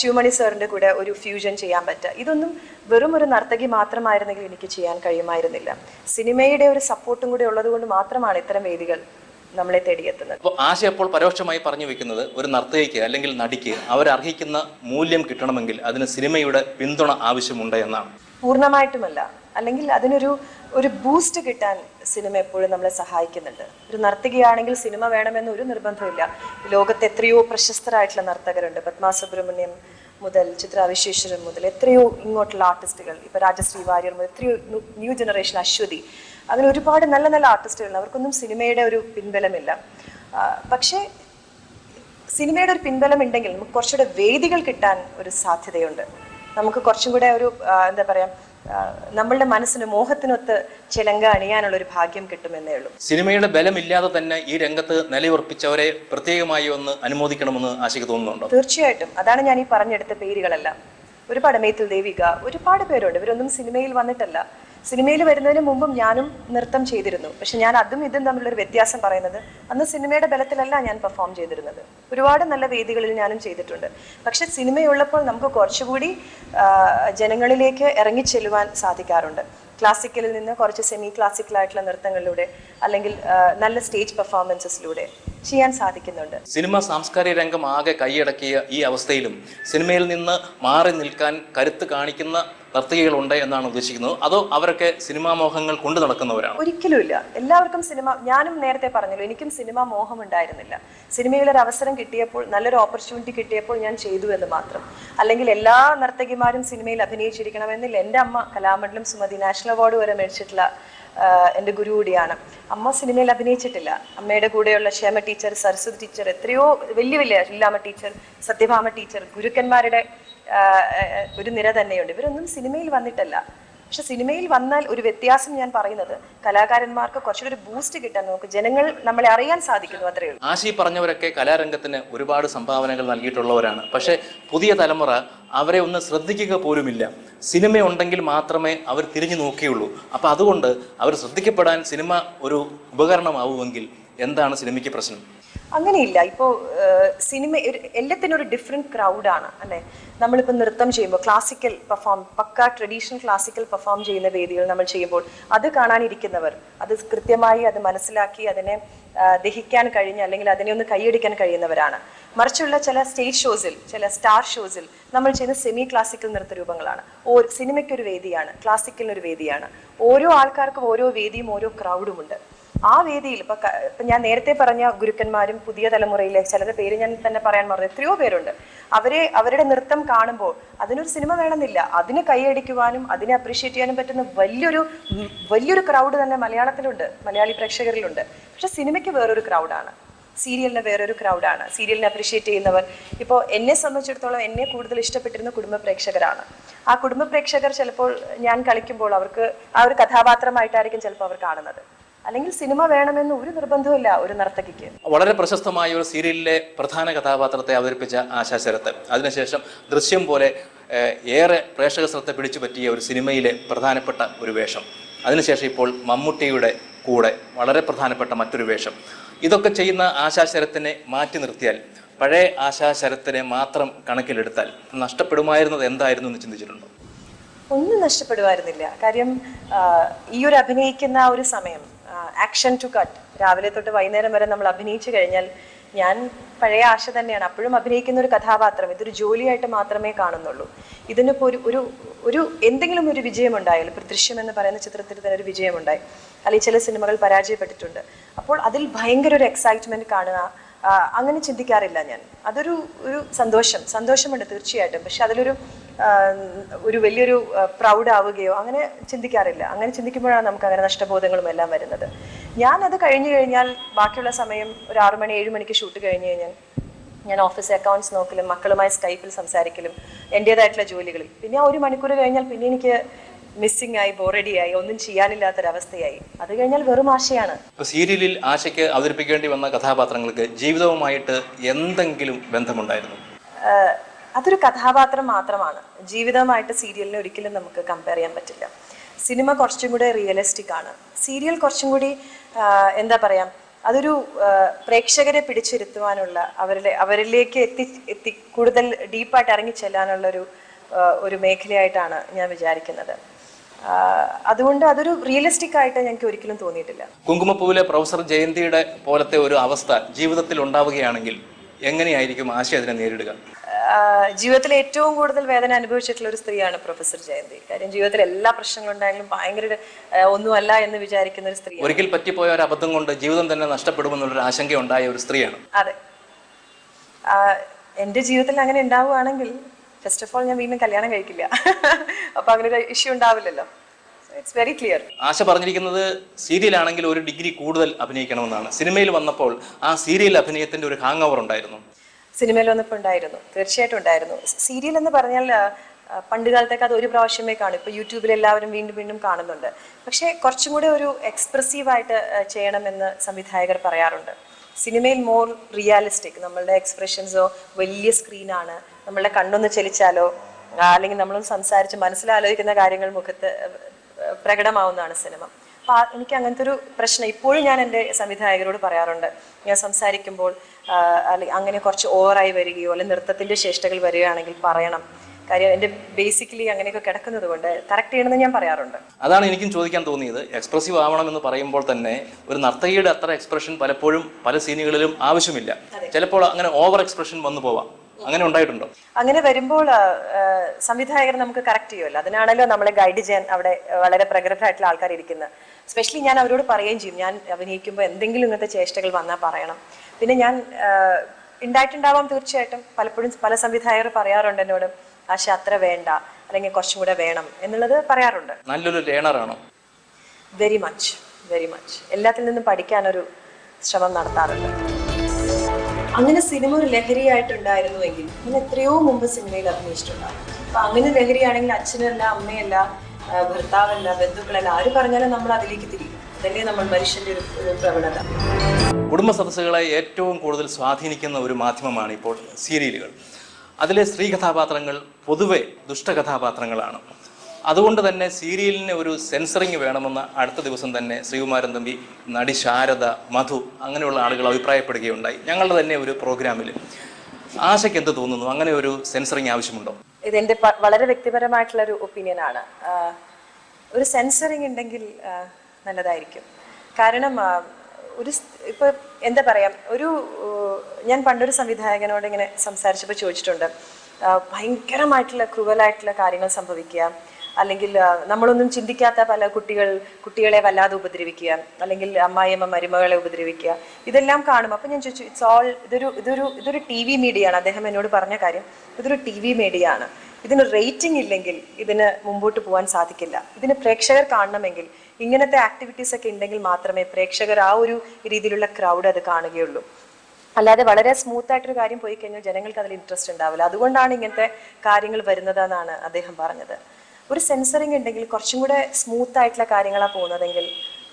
ശിവമണി സാറിന്റെ കൂടെ ഒരു ഫ്യൂഷൻ ചെയ്യാൻ പറ്റുക. ഇതൊന്നും വെറും ഒരു നർത്തകി മാത്രമായിരുന്നെങ്കിൽ എനിക്ക് ചെയ്യാൻ കഴിയുമായിരുന്നില്ല. സിനിമയുടെ ഒരു സപ്പോർട്ടും കൂടെ ഉള്ളത് കൊണ്ട് മാത്രമാണ് ഇത്തരം വേദികൾ നമ്മളെ തേടിയെത്തുന്നത്. അപ്പോൾ ആശ അപ്പോൾ പരോക്ഷമായി പറഞ്ഞു വെക്കുന്നത് ഒരു നർത്തകിക്ക് അല്ലെങ്കിൽ നടിക്ക് അവരർഹിക്കുന്ന മൂല്യം കിട്ടണമെങ്കിൽ അതിന് സിനിമയുടെ പിന്തുണ ആവശ്യമുണ്ട് എന്നാണ്? പൂർണമായിട്ടുമല്ല. അല്ലെങ്കിൽ അതിനൊരു ഒരു ബൂസ്റ്റ് കിട്ടാൻ സിനിമ എപ്പോഴും നമ്മളെ സഹായിക്കുന്നുണ്ട്. ഒരു നർത്തകിയാണെങ്കിൽ സിനിമ വേണമെന്ന് ഒരു നിർബന്ധമില്ല ലോകത്ത് എത്രയോ പ്രശസ്തരായിട്ടുള്ള നർത്തകരുണ്ട്. പത്മാ സുബ്രഹ്മണ്യം മുതൽ ചിത്ര മുതൽ എത്രയോ ഇങ്ങോട്ടുള്ള ആർട്ടിസ്റ്റുകൾ ഇപ്പൊ രാജശ്രീ വാര്യർ മുതൽ എത്രയോ ന്യൂ ജനറേഷൻ അശ്വതി. അങ്ങനെ ഒരുപാട് നല്ല നല്ല ആർട്ടിസ്റ്റുകൾ അവർക്കൊന്നും സിനിമയുടെ ഒരു പിൻബലമില്ല. പക്ഷേ സിനിമയുടെ ഒരു പിൻബലം ഉണ്ടെങ്കിൽ നമുക്ക് കുറച്ചുകൂടെ വേദികൾ കിട്ടാൻ ഒരു സാധ്യതയുണ്ട്. നമുക്ക് കുറച്ചും കൂടെ ഒരു എന്താ പറയാ ആ, നമ്മളുടെ മനസ്സിന് മോഹത്തിനൊത്ത് ചിലങ്ക അണിയാനുള്ള ഒരു ഭാഗ്യം കിട്ടുമെന്നേ ഉള്ളൂ. സിനിമയുടെ ബലമില്ലാതെ തന്നെ ഈ രംഗത്ത് നിലയുറപ്പിച്ചവരെ പ്രത്യേകമായി ഒന്ന് അനുമോദിക്കണമെന്ന് ആശയ്ക്ക് തോന്നുന്നുണ്ടോ? തീർച്ചയായിട്ടും. അതാണ് ഞാൻ ഈ പറഞ്ഞെടുത്ത പേരുകളെല്ലാം. ഒരുപാട് മേത്തിൽ ദേവിക ഒരുപാട് പേരുണ്ട്. ഇവരൊന്നും സിനിമയിൽ വന്നിട്ടല്ല. സിനിമയിൽ വരുന്നതിന് മുമ്പും ഞാനും നൃത്തം ചെയ്തിരുന്നു. പക്ഷെ ഞാൻ അതും ഇതും തമ്മിലൊരു വ്യത്യാസം പറയുന്നത് അന്ന് സിനിമയുടെ ബലത്തിലല്ല ഞാൻ പെർഫോം ചെയ്തിരുന്നത്. ഒരുപാട് നല്ല വേദികളിൽ ഞാനും ചെയ്തിട്ടുണ്ട്. പക്ഷെ സിനിമയുള്ളപ്പോൾ നമുക്ക് കുറച്ചുകൂടി ജനങ്ങളിലേക്ക് ഇറങ്ങിച്ചെല്ലുവാൻ സാധിക്കാറുണ്ട്. ക്ലാസിക്കലിൽ നിന്ന് കുറച്ച് സെമി ക്ലാസിക്കലായിട്ടുള്ള നൃത്തങ്ങളിലൂടെ അല്ലെങ്കിൽ നല്ല സ്റ്റേജ് പെർഫോമൻസസിലൂടെ ചെയ്യാൻ സാധിക്കുന്നുണ്ട്. സിനിമ സാംസ്കാരിക രംഗം ആകെ കൈയടക്കിയ ഈ അവസ്ഥയിലും സിനിമയിൽ നിന്ന് മാറി നിൽക്കാൻ കരുത്ത് കാണിക്കുന്ന നർത്തകികളുണ്ട് എന്നാണ് ഉദ്ദേശിക്കുന്നത്. അതോ അവരൊക്കെ സിനിമാ മോഹങ്ങൾ കൊണ്ടു നടക്കുന്നവരാണ്? ഒരിക്കലുമില്ല എല്ലാവർക്കും സിനിമ ഞാനും നേരത്തെ പറഞ്ഞല്ലോ എനിക്കും സിനിമാ മോഹം ഉണ്ടായിരുന്നില്ല. സിനിമയിൽ ഒരു അവസരം കിട്ടിയപ്പോൾ നല്ലൊരു ഓപ്പർച്യൂണിറ്റി കിട്ടിയപ്പോൾ ഞാൻ ചെയ്തു എന്ന് മാത്രം. അല്ലെങ്കിൽ എല്ലാ നർത്തകിമാരും സിനിമയിൽ അഭിനയിച്ചിരിക്കണമെന്നില്ല. എന്റെ അമ്മ കലാമണ്ഡലം സുമതി നാഷണൽ അവാർഡ് വരെ മേടിച്ചിട്ടുള്ള എന്റെ ഗുരു കൂടിയാണ്. അമ്മ സിനിമയിൽ അഭിനയിച്ചിട്ടില്ല. അമ്മയുടെ കൂടെയുള്ള ക്ഷേമ ടീച്ചർ സരസ്വതി ടീച്ചർ എത്രയോ വലിയ വലിയ ഇല്ലാമ ടീച്ചർ സത്യഭാമ ടീച്ചർ ഗുരുക്കന്മാരുടെ ഒരു നിര തന്നെയുണ്ട്. ഇവരൊന്നും സിനിമയിൽ വന്നിട്ടല്ല. പക്ഷെ സിനിമയിൽ വന്നാൽ ഒരു വ്യത്യാസം ഞാൻ പറയുന്നത് കലാകാരന്മാർക്ക് കുറച്ചുകൂടി ബൂസ്റ്റ് കിട്ടാൻ നമുക്ക് ജനങ്ങൾ നമ്മളെ അറിയാൻ സാധിക്കുന്നു അത്രയേ ഉള്ളൂ. ആശി പറഞ്ഞവരൊക്കെ കലാരംഗത്തിന് ഒരുപാട് സംഭാവനകൾ നൽകിയിട്ടുള്ളവരാണ്. പക്ഷെ പുതിയ തലമുറ അവരെ ഒന്ന് ശ്രദ്ധിക്കുക പോലുമില്ല. സിനിമ ഉണ്ടെങ്കിൽ മാത്രമേ അവർ തിരിഞ്ഞു നോക്കിയുള്ളൂ. അപ്പം അതുകൊണ്ട് അവർ ശ്രദ്ധിക്കപ്പെടാൻ സിനിമ ഒരു ഉപകരണമാവുമെങ്കിൽ എന്താണ് സിനിമയ്ക്ക് പ്രശ്നം? അങ്ങനെയില്ല. ഇപ്പോൾ സിനിമ എല്ലാത്തിനും ഒരു ഡിഫറെന്റ് ക്രൗഡാണ് അല്ലേ? നമ്മളിപ്പോൾ നൃത്തം ചെയ്യുമ്പോൾ classical perform pucca traditional classical perform ചെയ്യുന്ന വേദികൾ നമ്മൾ ചെയ്യുമ്പോൾ അത് കാണാനിരിക്കുന്നവർ അത് കൃത്യമായി അത് മനസ്സിലാക്കി അതിനെ ദഹിക്കാൻ കഴിഞ്ഞ അല്ലെങ്കിൽ അതിനെ ഒന്ന് കൈയടിക്കാൻ കഴിയുന്നവരാണ്. മറിച്ചുള്ള ചില സ്റ്റേജ് ഷോസിൽ ചില സ്റ്റാർ ഷോസിൽ നമ്മൾ ചെയ്യുന്ന സെമി ക്ലാസിക്കൽ നൃത്ത രൂപങ്ങളാണ്. ഓ സിനിമയ്ക്കൊരു വേദിയാണ് ക്ലാസിക്കലിനൊരു വേദിയാണ്. ഓരോ ആൾക്കാർക്കും ഓരോ വേദിയും ഓരോ ക്രൗഡുമുണ്ട് ആ വേദിയിൽ ഇപ്പൊ ഇപ്പൊ ഞാൻ നേരത്തെ പറഞ്ഞ ഗുരുക്കന്മാരും പുതിയ തലമുറയിലെ ചിലരുടെ പേര് ഞാൻ തന്നെ പറയാൻ മറന്നു. എത്രയോ പേരുണ്ട്. അവരെ അവരുടെ നൃത്തം കാണുമ്പോൾ അതിനൊരു സിനിമ വേണമെന്നില്ല. അതിന് കൈയടിക്കുവാനും അതിനെ അപ്രീഷിയേറ്റ് ചെയ്യാനും പറ്റുന്ന വലിയൊരു വലിയൊരു ക്രൗഡ് തന്നെ മലയാളത്തിലുണ്ട്. മലയാളി പ്രേക്ഷകരിലുണ്ട്. പക്ഷെ സിനിമയ്ക്ക് വേറൊരു ക്രൗഡാണ് സീരിയലിന് വേറൊരു ക്രൗഡാണ് സീരിയലിനെ അപ്രീഷിയേറ്റ് ചെയ്യുന്നവർ ഇപ്പോൾ എന്നെ സംബന്ധിച്ചിടത്തോളം എന്നെ കൂടുതൽ ഇഷ്ടപ്പെട്ടിരുന്ന കുടുംബ പ്രേക്ഷകരാണ്. ആ കുടുംബ പ്രേക്ഷകർ ചിലപ്പോൾ ഞാൻ കളിക്കുമ്പോൾ അവർക്ക് ആ ഒരു കഥാപാത്രമായിട്ടായിരിക്കും ചിലപ്പോൾ അവർ കാണുന്നത്. അല്ലെങ്കിൽ സിനിമ വേണമെന്ന് ഒരു നിർബന്ധവും ഒരു നർത്തകിക്ക്. വളരെ പ്രശസ്തമായ ഒരു സീരിയലിലെ പ്രധാന കഥാപാത്രത്തെ അവതരിപ്പിച്ച ആശാശരത്ത് അതിനുശേഷം ദൃശ്യം പോലെ ഏറെ പ്രേക്ഷക ശ്രദ്ധ പിടിച്ചു പറ്റിയ ഒരു സിനിമയിലെ പ്രധാനപ്പെട്ട ഒരു വേഷം. അതിനുശേഷം ഇപ്പോൾ മമ്മൂട്ടിയുടെ കൂടെ വളരെ പ്രധാനപ്പെട്ട മറ്റൊരു വേഷം. ഇതൊക്കെ ചെയ്യുന്ന ആശാശരത്തിനെ മാറ്റി നിർത്തിയാൽ പഴയ ആശാശരത്തിനെ മാത്രം കണക്കിലെടുത്താൽ നഷ്ടപ്പെടുമായിരുന്നത് എന്തായിരുന്നു എന്ന് ചിന്തിച്ചിട്ടുണ്ടോ? ഒന്നും നഷ്ടപ്പെടുമായിരുന്നില്ല. കാര്യം ഈ ഒരു അഭിനയിക്കുന്ന ആ ഒരു സമയം ആക്ഷൻ ടു കട്ട്. രാവിലെ തൊട്ട് വൈകുന്നേരം വരെ നമ്മൾ അഭിനയിച്ചു കഴിഞ്ഞാൽ ഞാൻ പഴയ ആശ തന്നെയാണ്. അപ്പോഴും അഭിനയിക്കുന്ന ഒരു കഥാപാത്രം. ഇതൊരു ജോലിയായിട്ട് മാത്രമേ കാണുന്നുള്ളൂ. ഇതിനിപ്പോൾ ഒരു ഒരു ഒരു എന്തെങ്കിലും ഒരു വിജയം ഉണ്ടായാലും ഇപ്പോൾ ദൃശ്യം എന്ന് പറയുന്ന ചിത്രത്തിൽ തന്നെ ഒരു വിജയമുണ്ടായി. അല്ലെങ്കിൽ ചില സിനിമകൾ പരാജയപ്പെട്ടിട്ടുണ്ട്. അപ്പോൾ അതിൽ ഭയങ്കര ഒരു എക്സൈറ്റ്മെന്റ് കാണുക അങ്ങനെ ചിന്തിക്കാറില്ല ഞാൻ. അതൊരു ഒരു സന്തോഷം. സന്തോഷമുണ്ട് തീർച്ചയായിട്ടും. പക്ഷെ അതിലൊരു ഒരു വലിയൊരു പ്രൗഡ് ആവുകയോ അങ്ങനെ ചിന്തിക്കാറില്ല. അങ്ങനെ ചിന്തിക്കുമ്പോഴാണ് നമുക്ക് അങ്ങനെ നഷ്ടബോധങ്ങളും എല്ലാം വരുന്നത്. ഞാൻ അത് കഴിഞ്ഞു കഴിഞ്ഞാൽ ബാക്കിയുള്ള സമയം ഒരു ആറു മണി ഏഴ് മണിക്ക് ഷൂട്ട് കഴിഞ്ഞു കഴിഞ്ഞാൽ ഞാൻ ഓഫീസ് അക്കൗണ്ട്സ് നോക്കലും മക്കളുമായി സ്കൈപ്പിൽ സംസാരിക്കലും എന്റേതായിട്ടുള്ള ജോലികളിൽ. പിന്നെ ആ ഒരു മണിക്കൂർ കഴിഞ്ഞാൽ പിന്നെ എനിക്ക് മിസ്സിംഗ് ആയി ബോറഡി ആയി ഒന്നും ചെയ്യാനില്ലാത്തൊരവസ്ഥയായി. അത് കഴിഞ്ഞാൽ വെറും ആശയാണ്. സീരിയലിൽ ആശയ്ക്ക് അവതരിപ്പിക്കേണ്ടി വന്ന കഥാപാത്രങ്ങൾക്ക് ജീവിതവുമായിട്ട് എന്തെങ്കിലും ബന്ധമുണ്ടായിരുന്നു? അതൊരു കഥാപാത്രം മാത്രമാണ്. ജീവിതമായിട്ട് സീരിയലിനെ ഒരിക്കലും നമുക്ക് കമ്പയർ ചെയ്യാൻ പറ്റില്ല. സിനിമ കുറച്ചും കൂടെ റിയലിസ്റ്റിക് ആണ്. സീരിയൽ കുറച്ചും കൂടി എന്താ പറയാ അതൊരു പ്രേക്ഷകരെ പിടിച്ചിരുത്തുവാനുള്ള അവരിലെ അവരിലേക്ക് എത്തി എത്തി കൂടുതൽ ഡീപ്പായിട്ട് ഇറങ്ങി ചെല്ലാനുള്ള ഒരു ഒരു മേഖലയായിട്ടാണ് ഞാൻ വിചാരിക്കുന്നത്. അതുകൊണ്ട് അതൊരു റിയലിസ്റ്റിക് ആയിട്ട് എനിക്ക് ഒരിക്കലും തോന്നിയിട്ടില്ല. കുങ്കുമപ്പൂവിലെ പ്രൊഫസർ ജയന്തിയുടെ പോലത്തെ ഒരു അവസ്ഥ ജീവിതത്തിൽ ഉണ്ടാവുകയാണെങ്കിൽ എങ്ങനെയായിരിക്കും ആശയ അതിനെ നേരിടുക? ജീവിതത്തിൽ ഏറ്റവും കൂടുതൽ വേദന അനുഭവിച്ചിട്ടുള്ള ഒരു സ്ത്രീയാണ് പ്രൊഫസർ ജയന്തി. കാര്യം ജീവിതത്തിൽ എല്ലാ പ്രശ്നങ്ങളും ഉണ്ടായാലും ഭയങ്കര ഒന്നുമല്ല എന്ന് വിചാരിക്കുന്ന ഒരു സ്ത്രീ ഒരിക്കൽ പറ്റിപ്പോയ ഒരു അബദ്ധം കൊണ്ട് ജീവിതം തന്നെ നഷ്ടപ്പെടുമെന്നുള്ളൊരു ആശങ്ക ഉണ്ടായ ഒരു സ്ത്രീയാണ്. അതെ. എന്റെ ജീവിതത്തിൽ അങ്ങനെ ഉണ്ടാവുകയാണെങ്കിൽ ഫസ്റ്റ് ഓഫ് ഓൾ ഞാൻ വീണ്ടും കല്യാണം കഴിക്കില്ല. അപ്പൊ അങ്ങനെ ഒരു ഇഷ്യൂ ഉണ്ടാവില്ലല്ലോ. ഇറ്റ്സ് വെരി ക്ലിയർ ആശ പറഞ്ഞിരിക്കുന്നത് സീരിയലാണെങ്കിൽ ഒരു ഡിഗ്രി കൂടുതൽ അഭിനയിക്കണമെന്നാണ്. സിനിമയിൽ വന്നപ്പോൾ ആ സീരിയൽ അഭിനയത്തിന്റെ ഒരു ഹാങ് ഓവർ ഉണ്ടായിരുന്നു. സിനിമയിൽ വന്നപ്പോൾ ഉണ്ടായിരുന്നു. തീർച്ചയായിട്ടും ഉണ്ടായിരുന്നു. സീരിയൽ എന്ന് പറഞ്ഞാൽ ആ, ആ, പണ്ട് കാലത്തൊക്കെ അത് ഒരു പ്രാവശ്യമേ കാണും. ഇപ്പൊ യൂട്യൂബിൽ എല്ലാവരും വീണ്ടും വീണ്ടും കാണുന്നുണ്ട്. പക്ഷേ കുറച്ചും കൂടെ ഒരു എക്സ്പ്രസീവായിട്ട് ചെയ്യണമെന്ന് സംവിധായകർ പറയാറുണ്ട്. സിനിമയിൽ മോർ റിയാലിസ്റ്റിക് നമ്മളുടെ എക്സ്പ്രഷൻസോ വലിയ സ്ക്രീനാണ് നമ്മളുടെ കണ്ണൊന്ന് ചലിച്ചാലോ? അല്ലെങ്കിൽ നമ്മൾ സംസാരിച്ച് മനസ്സിലാലോചിക്കുന്ന കാര്യങ്ങൾ മുഖത്ത് പ്രകടമാവുന്നതാണ് സിനിമ. അപ്പൊ എനിക്ക് അങ്ങനത്തെ ഒരു പ്രശ്നം ഇപ്പോഴും ഞാൻ എന്റെ സംവിധായകരോട് പറയാറുണ്ട്. ഞാൻ സംസാരിക്കുമ്പോൾ അല്ലെങ്കിൽ അങ്ങനെ കുറച്ച് ഓവറായി വരികയോ അല്ലെങ്കിൽ നൃത്തത്തിന്റെ ചേഷ്ടകൾ വരികയാണെങ്കിൽ പറയണം. കാര്യം എന്റെ ബേസിക്കലി അങ്ങനെയൊക്കെ കിടക്കുന്നത് കൊണ്ട് കറക്റ്റ് ചെയ്യണമെന്ന് ഞാൻ പറയാറുണ്ട്. അതാണ് എനിക്കും ചോദിക്കാൻ തോന്നിയത്. എക്സ്പ്രസീവ് ആവണം എന്ന് പറയുമ്പോൾ തന്നെ ഒരു നർത്തകിയുടെ അത്ര എക്സ്പ്രഷൻ പലപ്പോഴും പല സീനുകളിലും ആവശ്യമില്ല. ചിലപ്പോൾ അങ്ങനെ ഓവർ എക്സ്പ്രഷൻ വന്നു പോവാം. അങ്ങനെ ഉണ്ടായിട്ടുണ്ടോ? അങ്ങനെ വരുമ്പോൾ സംവിധായകർ നമുക്ക് കറക്റ്റ് ചെയ്യുമല്ലോ. അതിനാണല്ലോ നമ്മളെ ഗൈഡ് ചെയ്യാൻ അവിടെ വളരെ പ്രഗത്ഭരായിട്ടുള്ള ആൾക്കാർ ഇരിക്കുന്നത് സ്പെഷ്യലി ഞാൻ അവരോട് പറയുകയും ചെയ്യും. ഞാൻ അഭിനയിക്കുമ്പോൾ എന്തെങ്കിലും ഇങ്ങനത്തെ ചേഷ്ടകൾ വന്നാൽ പറയണം. പിന്നെ ഞാൻ ഉണ്ടായിട്ടുണ്ടാവാം തീർച്ചയായിട്ടും. പലപ്പോഴും പല സംവിധായകർ പറയാറുണ്ട് എന്നോട് ആശ അത്ര വേണ്ട. അല്ലെങ്കിൽ കുറച്ചും കൂടെ വേണം. എന്നുള്ളത് പറയാറുണ്ട്. നല്ലൊരു ലേണറാണോ വെരി മച്ച് വെരി മച്ച് എല്ലാത്തിൽ നിന്നും പഠിക്കാനൊരു ശ്രമം നടത്താറുണ്ട്. അങ്ങനെ സിനിമ ഒരു ലഹരിയായിട്ടുണ്ടായിരുന്നുവെങ്കിൽ ഞാൻ എത്രയോ മുമ്പ് സിനിമയിൽ അഭിനയിച്ചിട്ടുണ്ടാകും അപ്പൊ അങ്ങനെ ലഹരിയാണെങ്കിൽ അച്ഛനല്ല അമ്മയല്ല ഭർത്താവല്ല ബന്ധുക്കളല്ല ആര് പറഞ്ഞാലും നമ്മൾ അതിലേക്ക് തിരിക്കും അതല്ലേ നമ്മൾ മനുഷ്യന്റെ ഒരു പ്രവണത. കുടുംബ സദസ്സുകളെ ഏറ്റവും കൂടുതൽ സ്വാധീനിക്കുന്ന ഒരു മാധ്യമമാണ് ഇപ്പോൾ സീരിയലുകൾ. അതിലെ സ്ത്രീ കഥാപാത്രങ്ങൾ പൊതുവെ ദുഷ്ടകഥാപാത്രങ്ങളാണ്. അതുകൊണ്ട് തന്നെ സീരിയലിന് ഒരു സെൻസറിങ് വേണമെന്ന് അടുത്ത ദിവസം തന്നെ ശ്രീകുമാരൻ തമ്പി നടി ശാരദ മധു അങ്ങനെയുള്ള ആളുകൾ അഭിപ്രായപ്പെടുകയുണ്ടായി. ഞങ്ങളുടെ തന്നെ ഒരു പ്രോഗ്രാമിൽ. ആശയ്ക്ക് എന്ത് തോന്നുന്നു? അങ്ങനെ ഒരു സെൻസറിങ് ആവശ്യമുണ്ടോ? ഇത് എന്റെ വളരെ വ്യക്തിപരമായിട്ടുള്ള ഒരു ഒപ്പീനിയൻ ആണ് ഒരു സെൻസറിങ് ഉണ്ടെങ്കിൽ നല്ലതായിരിക്കും. കാരണം ഒരു ഇപ്പൊ എന്താ പറയാ ഒരു ഞാൻ പണ്ടൊരു സംവിധായകനോട് ഇങ്ങനെ സംസാരിച്ചപ്പോൾ ചോദിച്ചിട്ടുണ്ട് ഭയങ്കരമായിട്ടുള്ള ക്രൂവലായിട്ടുള്ള കാര്യങ്ങൾ സംഭവിക്കുക അല്ലെങ്കിൽ നമ്മളൊന്നും ചിന്തിക്കാത്ത പല കുട്ടികൾ കുട്ടികളെ വല്ലാതെ ഉപദ്രവിക്കുക അല്ലെങ്കിൽ അമ്മായിയമ്മ മരുമകളെ ഉപദ്രവിക്കുക ഇതെല്ലാം കാണും. അപ്പൊ ഞാൻ ചോദിച്ചു ഇറ്റ്സ് ഓൾ ഇതൊരു ഇതൊരു ഇതൊരു ടി വി മീഡിയ ആണ് അദ്ദേഹം എന്നോട് പറഞ്ഞ കാര്യം ഇതൊരു ടി വി മീഡിയ ആണ് ഇതിന് റേറ്റിംഗ് ഇല്ലെങ്കിൽ ഇതിന് മുമ്പോട്ട് പോകാൻ സാധിക്കില്ല. ഇതിന് പ്രേക്ഷകർ കാണണമെങ്കിൽ ഇങ്ങനത്തെ ആക്ടിവിറ്റീസ് ഒക്കെ ഉണ്ടെങ്കിൽ മാത്രമേ പ്രേക്ഷകർ ആ ഒരു രീതിയിലുള്ള ക്രൗഡ് അത് കാണുകയുള്ളൂ. അല്ലാതെ വളരെ സ്മൂത്ത് ആയിട്ടൊരു കാര്യം പോയി കഴിഞ്ഞാൽ ജനങ്ങൾക്ക് അതിൽ ഇൻട്രസ്റ്റ് ഉണ്ടാവില്ല. അതുകൊണ്ടാണ് ഇങ്ങനത്തെ കാര്യങ്ങൾ വരുന്നതെന്നാണ് അദ്ദേഹം പറഞ്ഞത്. ഒരു സെൻസറിങ് ഉണ്ടെങ്കിൽ കുറച്ചും കൂടെ സ്മൂത്ത് ആയിട്ടുള്ള കാര്യങ്ങളാണ് പോകുന്നതെങ്കിൽ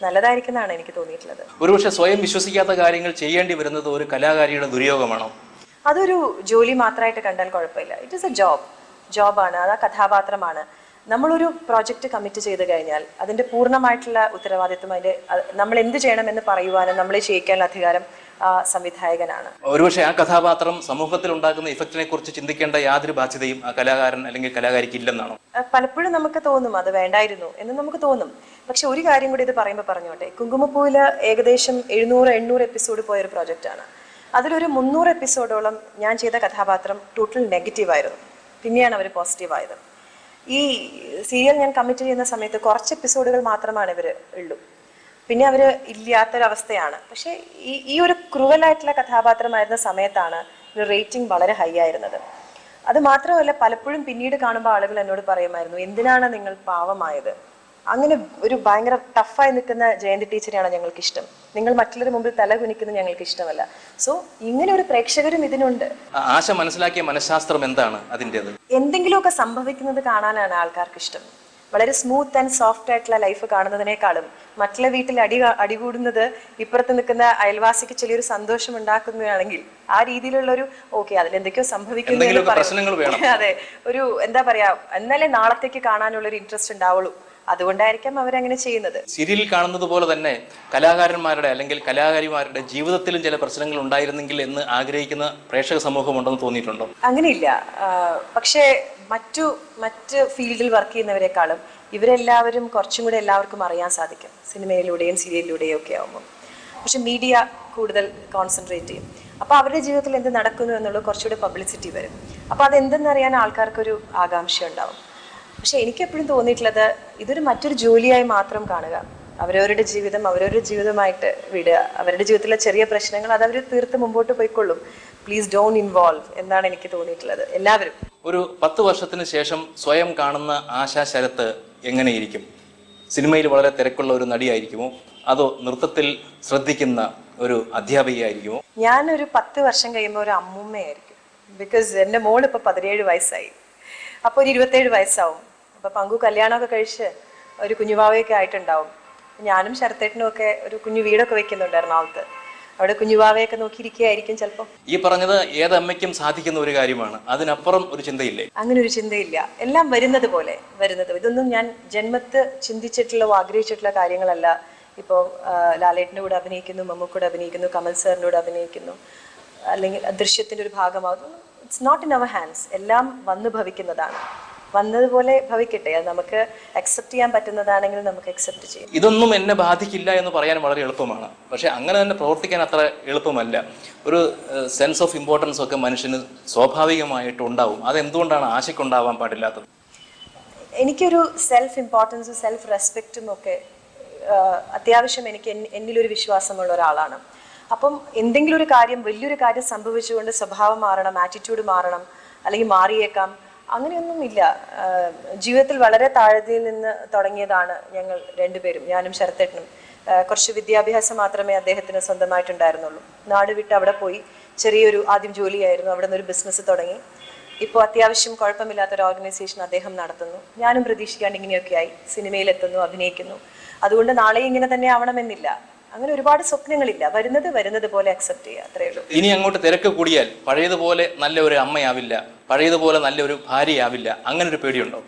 നല്ലതായിരിക്കുന്നതാണ് എനിക്ക് തോന്നിയിട്ടുള്ളത്. ഒരുപക്ഷെ സ്വയം വിശ്വസിക്കാത്ത കാര്യങ്ങൾ ചെയ്യേണ്ടി വരുന്നത് ഒരു കലാകാരിയുടെ ദുര്യോഗമാണോ? അതൊരു ജോലി മാത്രമായിട്ട് കണ്ടാൽ കുഴപ്പമില്ല. ഇറ്റ് ഇസ് എ ജോബ് ജോബാണ് അത് ആ കഥാപാത്രമാണ്. നമ്മളൊരു പ്രോജക്റ്റ് കമ്മിറ്റ് ചെയ്ത് കഴിഞ്ഞാൽ അതിന്റെ പൂർണമായിട്ടുള്ള ഉത്തരവാദിത്വം അതിന്റെ നമ്മൾ എന്ത് ചെയ്യണമെന്ന് പറയുവാനും നമ്മളെ ചെയ്യിക്കാനുള്ള അധികാരം സംവിധായകനാണ്. ഒരുപക്ഷെ ആ കഥാപാത്രം സമൂഹത്തിൽ ഉണ്ടാക്കുന്ന ഇഫക്റ്റിനെ കുറിച്ച് ചിന്തിക്കേണ്ട യാതൊരു ബാധ്യതയും ആ കലാകാരൻ അല്ലെങ്കിൽ കലാകാരിക്ക് ഇല്ലെന്നാണോ പലപ്പോഴും നമുക്ക് തോന്നും അത് വേണ്ടായിരുന്നു എന്ന് നമുക്ക് തോന്നും. പക്ഷെ ഒരു കാര്യം കൂടി ഇത് പറയുമ്പോൾ പറഞ്ഞോട്ടെ കുങ്കുമപ്പൂവിൽ ഏകദേശം എഴുന്നൂറ് എണ്ണൂറ് എപ്പിസോഡ് പോയ ഒരു പ്രോജക്റ്റാണ് അതിലൊരു മുന്നൂറ് എപ്പിസോഡോളം ഞാൻ ചെയ്ത കഥാപാത്രം ടോട്ടൽ നെഗറ്റീവ് ആയിരുന്നു. പിന്നെയാണ് അവർ പോസിറ്റീവ് ആയത്. ഈ സീരിയൽ ഞാൻ കമ്മിറ്റ് ചെയ്യുന്ന സമയത്ത് കുറച്ച് എപ്പിസോഡുകൾ മാത്രമാണ് ഇവർ ഉള്ളൂ. പിന്നെ അവർ ഇല്ലാത്തൊരവസ്ഥയാണ്. പക്ഷേ ഈ ഈ ഒരു ക്രൂവലായിട്ടുള്ള കഥാപാത്രമായിരുന്ന സമയത്താണ് റേറ്റിംഗ് വളരെ ഹൈ ആയിരുന്നത്. അത് മാത്രമല്ല പലപ്പോഴും പിന്നീട് കാണുമ്പോൾ ആളുകൾ എന്നോട് പറയുമായിരുന്നു എന്തിനാണ് നിങ്ങൾ പാവമായത്? അങ്ങനെ ഒരു ഭയങ്കര ടഫായി നിൽക്കുന്ന ജയന്തി ടീച്ചറെയാണ് ഞങ്ങൾക്ക് ഇഷ്ടം നിങ്ങൾ മറ്റുള്ളവരുടെ മുമ്പിൽ തല കുനിക്കുന്നത് ഞങ്ങൾക്ക് ഇഷ്ടമല്ല. സോ ഇങ്ങനെ ഒരു പ്രേക്ഷകരും ഇതിനുണ്ട്. ആശ മനസ്സിലാക്കിയ മനഃശാസ്ത്രം എന്താണ് അതിന്റെത്? എന്തെങ്കിലുമൊക്കെ സംഭവിക്കുന്നത് കാണാനാണ് ആൾക്കാർക്ക് ഇഷ്ടം. വളരെ സ്മൂത്ത് ആൻഡ് സോഫ്റ്റ് ആയിട്ടുള്ള ലൈഫ് കാണുന്നതിനേക്കാളും മറ്റുള്ള വീട്ടിൽ അടി അടികൂടുന്നത് ഇപ്പുറത്ത് നിൽക്കുന്ന അയൽവാസിക്ക് ചെറിയൊരു സന്തോഷം ഉണ്ടാക്കുന്നതാണെങ്കിൽ ആ രീതിയിലുള്ള ഒരു ഓക്കെ അതിലെന്തൊക്കെയോ സംഭവിക്കുന്നു. അതെ ഒരു എന്താ പറയാ എന്നാലേ നാളത്തേക്ക് കാണാനുള്ള ഒരു ഇൻട്രസ്റ്റ് ഉണ്ടാവുള്ളൂ. അതുകൊണ്ടായിരിക്കാം അവരങ്ങനെ ചെയ്യുന്നത്. സീരിയലിൽ കാണുന്നത് പോലെ തന്നെ കലാകാരന്മാരുടെ അല്ലെങ്കിൽ കലാകാരിമാരുടെ ജീവിതത്തിലും ചില പ്രശ്നങ്ങൾ ഉണ്ടായിരുന്നെങ്കിൽ എന്ന് ആഗ്രഹിക്കുന്ന പ്രേക്ഷക സമൂഹം ഉണ്ടെന്ന് തോന്നിയിട്ടുണ്ടോ? അങ്ങനെയില്ല. പക്ഷേ മറ്റു മറ്റ് ഫീൽഡിൽ വർക്ക് ചെയ്യുന്നവരെക്കാളും ഇവരെല്ലാവരും കുറച്ചും കൂടെ എല്ലാവർക്കും അറിയാൻ സാധിക്കും. സിനിമയിലൂടെയും സീരിയലിലൂടെയും ഒക്കെ ആകുമ്പോൾ പക്ഷെ മീഡിയ കൂടുതൽ കോൺസെൻട്രേറ്റ് ചെയ്യും. അപ്പോൾ അവരുടെ ജീവിതത്തിൽ എന്ത് നടക്കുന്നു എന്നുള്ളത് കുറച്ചുകൂടെ പബ്ലിസിറ്റി വരും. അപ്പോൾ അതെന്തെന്നറിയാൻ ആൾക്കാർക്കൊരു ആകാംക്ഷ ഉണ്ടാവും പക്ഷെ എനിക്ക് എപ്പോഴും തോന്നിയിട്ടുള്ളത് ഇതൊരു മറ്റൊരു ജോലിയായി മാത്രം കാണുക. അവരവരുടെ ജീവിതം അവരവരുടെ ജീവിതമായിട്ട് വിടുക. അവരുടെ ജീവിതത്തിലെ ചെറിയ പ്രശ്നങ്ങൾ അത് അവർ തീർത്ത് മുമ്പോട്ട് പോയിക്കൊള്ളും. പ്ലീസ് ഡോൺ ഇൻവോൾവ് എന്നാണ് എനിക്ക് തോന്നിയിട്ടുള്ളത്. എല്ലാവരും. ഒരു പത്ത് വർഷത്തിന് ശേഷം സ്വയം കാണുന്ന ആശാ ശരത്ത് എങ്ങനെയിരിക്കും? സിനിമയിൽ വളരെ തിരക്കുള്ള ഒരു നടിയായിരിക്കുമോ? അതോ നൃത്തത്തിൽ ശ്രദ്ധിക്കുന്ന ഒരു അധ്യാപികയായിരിക്കുമോ? ഞാനൊരു പത്ത് വർഷം കഴിയുമ്പോൾ ഒരു അമ്മൂമ്മയായിരിക്കും. ബിക്കോസ് എന്റെ മോൾ ഇപ്പോൾ പതിനേഴ് വയസ്സായി. അപ്പോൾ ഒരു ഇരുപത്തേഴ് വയസ്സാവും. അപ്പോൾ പങ്കു കല്യാണമൊക്കെ കഴിച്ച് ഒരു കുഞ്ഞുവാവയൊക്കെ ആയിട്ടുണ്ടാവും. ഞാനും ശരത്തേട്ടനും ഒക്കെ ഒരു കുഞ്ഞു വീടൊക്കെ വെക്കുന്നുണ്ട് എറണാകുളത്ത്. അവിടെ കുഞ്ഞുവാവയൊക്കെ നോക്കിയിരിക്കുകയായിരിക്കും ചിലപ്പോൾ ഈ പറഞ്ഞത് ഏതമ്മയ്ക്കും സാധിക്കുന്ന ഒരു കാര്യമാണ്. അതിനപ്പുറം ഒരു ചിന്തയില്ലേ? അങ്ങനെ ഒരു ചിന്തയില്ല. എല്ലാം വരുന്നത് പോലെ വരുന്നത്. ഇതൊന്നും ഞാൻ ജന്മത്ത് ചിന്തിച്ചിട്ടുള്ള ആഗ്രഹിച്ചിട്ടുള്ള കാര്യങ്ങളല്ല. ഇപ്പോൾ ലാലേട്ടന്റെ കൂടെ അഭിനയിക്കുന്നു മമ്മൂക്കൂടെ അഭിനയിക്കുന്നു കമൽ സാറിന്റെ കൂടെ അഭിനയിക്കുന്നു. അല്ലെങ്കിൽ ദൃശ്യത്തിന്റെ ഒരു ഭാഗമാകുന്നു. It's not in our hands എല്ലാം വന്നു ഭവിക്കുന്നതാണ്. വന്നതുപോലെ ഭവിക്കട്ടെ? അത് നമുക്ക് അക്സെപ്റ്റ് ചെയ്യാൻ പറ്റുന്നതാണെങ്കിൽ നമുക്ക് അക്സെപ്റ്റ് ചെയ്യാം. ഇതൊന്നും എന്നെ ബാധിക്കില്ല എന്ന് പറയാൻ വളരെ എളുപ്പമാണ്. പക്ഷെ അങ്ങനെ തന്നെ പ്രവർത്തിക്കാൻ അത്ര എളുപ്പമല്ല. ഒരു സെൻസ് ഓഫ് ഇമ്പോർട്ടൻസ് ഒക്കെ മനുഷ്യന് സ്വാഭാവികമായിട്ട് ഉണ്ടാവും അതെന്തുകൊണ്ടാണ് ആശയ്ക്കുണ്ടാവാൻ പാടില്ലാത്തത്? എനിക്കൊരു സെൽഫ് ഇമ്പോർട്ടൻസും സെൽഫ് റെസ്പെക്റ്റും ഒക്കെ അത്യാവശ്യം എനിക്ക് എന്നിലൊരു വിശ്വാസമുള്ള ഒരാളാണ്. അപ്പം എന്തെങ്കിലും ഒരു കാര്യം വലിയൊരു കാര്യം സംഭവിച്ചുകൊണ്ട് സ്വഭാവം മാറണം ആറ്റിറ്റ്യൂഡ് മാറണം അല്ലെങ്കിൽ മാറിയേക്കാം. അങ്ങനെയൊന്നും ഇല്ല ജീവിതത്തിൽ വളരെ താഴത്തിൽ നിന്ന് തുടങ്ങിയതാണ് ഞങ്ങൾ രണ്ടുപേരും ഞാനും ശരത്തേട്ടനും. കുറച്ച് വിദ്യാഭ്യാസം മാത്രമേ അദ്ദേഹത്തിന് സ്വന്തമായിട്ടുണ്ടായിരുന്നുള്ളൂ. നാട് വിട്ട് അവിടെ പോയി ചെറിയൊരു ആദ്യം ജോലിയായിരുന്നു അവിടെ നിന്ന് ഒരു ബിസിനസ് തുടങ്ങി. ഇപ്പോൾ അത്യാവശ്യം കുഴപ്പമില്ലാത്ത ഒരു ഓർഗനൈസേഷൻ അദ്ദേഹം നടത്തുന്നു. ഞാനും പ്രതീക്ഷിക്കാണ്ട് ഇങ്ങനെയൊക്കെയായി സിനിമയിലെത്തുന്നു അഭിനയിക്കുന്നു. അതുകൊണ്ട് നാളെ ഇങ്ങനെ തന്നെ ആവണമെന്നില്ല. അങ്ങനെ ഒരുപാട് സ്വപ്നങ്ങളില്ല. വരുന്നത് വരുന്നത് പോലെ അക്സെപ്റ്റ് ചെയ്യുക അത്രേ ഉള്ളൂ. ഇനി അങ്ങോട്ട് തിരക്ക് കൂടിയാൽ പഴയതുപോലെ നല്ല ഒരു അമ്മയാവില്ല പഴയതുപോലെ നല്ല നല്ലൊരു ഭാര്യയാവില്ല. അങ്ങനെ ഒരു പേടിയുണ്ടോ?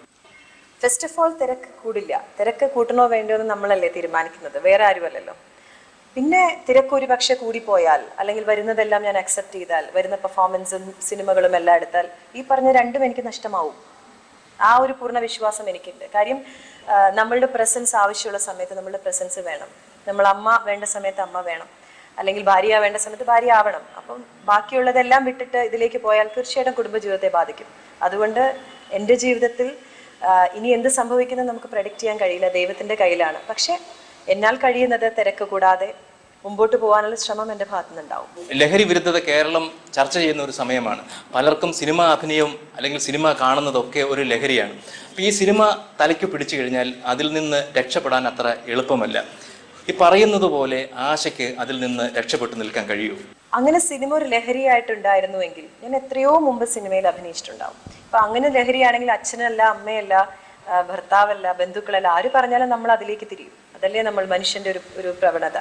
ഫസ്റ്റ് ഓഫ് ഓൾ തിരക്ക് കൂടില്ല. തിരക്ക് കൂട്ടണോ വേണ്ടോ എന്ന് നമ്മളല്ലേ തീരുമാനിക്കുന്നത്. വേറെ ആരുമല്ലല്ലോ. പിന്നെ തിരക്ക് ഒരു പക്ഷെ കൂടിപ്പോയാൽ അല്ലെങ്കിൽ വരുന്നതെല്ലാം ഞാൻ അക്സെപ്റ്റ് ചെയ്താൽ വരുന്ന പെർഫോമൻസും സിനിമകളും എല്ലാം എടുത്താൽ ഈ പറഞ്ഞ രണ്ടും എനിക്ക് നഷ്ടമാവും. ആ ഒരു പൂർണ വിശ്വാസം എനിക്കുണ്ട്. കാര്യം നമ്മളുടെ പ്രസൻസ് ആവശ്യമുള്ള സമയത്ത് നമ്മളുടെ പ്രസൻസ് വേണം. നമ്മൾ അമ്മ വേണ്ട സമയത്ത് അമ്മ വേണം. അല്ലെങ്കിൽ ഭാര്യ വേണ്ട സമയത്ത് ഭാര്യ ആവണം. അപ്പം ബാക്കിയുള്ളതെല്ലാം വിട്ടിട്ട് ഇതിലേക്ക് പോയാൽ തീർച്ചയായിട്ടും കുടുംബജീവിതത്തെ ബാധിക്കും. അതുകൊണ്ട് എന്റെ ജീവിതത്തിൽ ഇനി എന്ത് സംഭവിക്കുന്നത് നമുക്ക് പ്രഡിക്റ്റ് ചെയ്യാൻ കഴിയില്ല. ദൈവത്തിന്റെ കയ്യിലാണ്. പക്ഷെ എന്നാൽ കഴിയുന്നത് തിരക്ക് കൂടാതെ മുമ്പോട്ട് പോകാനുള്ള ശ്രമം എന്റെ ഭാഗത്തു നിന്നുണ്ടാവും ലഹരി വിരുദ്ധത കേരളം ചർച്ച ചെയ്യുന്ന ഒരു സമയമാണ്. പലർക്കും സിനിമ അഭിനയം അല്ലെങ്കിൽ സിനിമ കാണുന്നതൊക്കെ ഒരു ലഹരിയാണ്. ഈ സിനിമ തലയ്ക്ക് പിടിച്ചു കഴിഞ്ഞാൽ അതിൽ നിന്ന് രക്ഷപ്പെടാൻ അത്ര എളുപ്പമല്ല. ഈ പറയുന്നത് പോലെ ആശയ്ക്ക് അതിൽ നിന്ന് രക്ഷപ്പെട്ടു നിൽക്കാൻ കഴിയൂ. അങ്ങനെ സിനിമ ഒരു ലഹരിയായിട്ടുണ്ടായിരുന്നുവെങ്കിൽ ഞാൻ എത്രയോ മുമ്പ് സിനിമയിൽ അഭിനയിച്ചിട്ടുണ്ടാവും. അപ്പൊ അങ്ങനെ ലഹരിയാണെങ്കിൽ അച്ഛനല്ല അമ്മയല്ല ഭർത്താവല്ല ബന്ധുക്കളല്ല ആര് പറഞ്ഞാലും നമ്മൾ അതിലേക്ക് തിരിയും. അതല്ലേ നമ്മൾ മനുഷ്യന്റെ ഒരു ഒരു പ്രവണത.